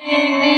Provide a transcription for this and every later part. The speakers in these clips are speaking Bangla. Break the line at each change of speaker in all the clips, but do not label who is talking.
Amen.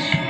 Jesus.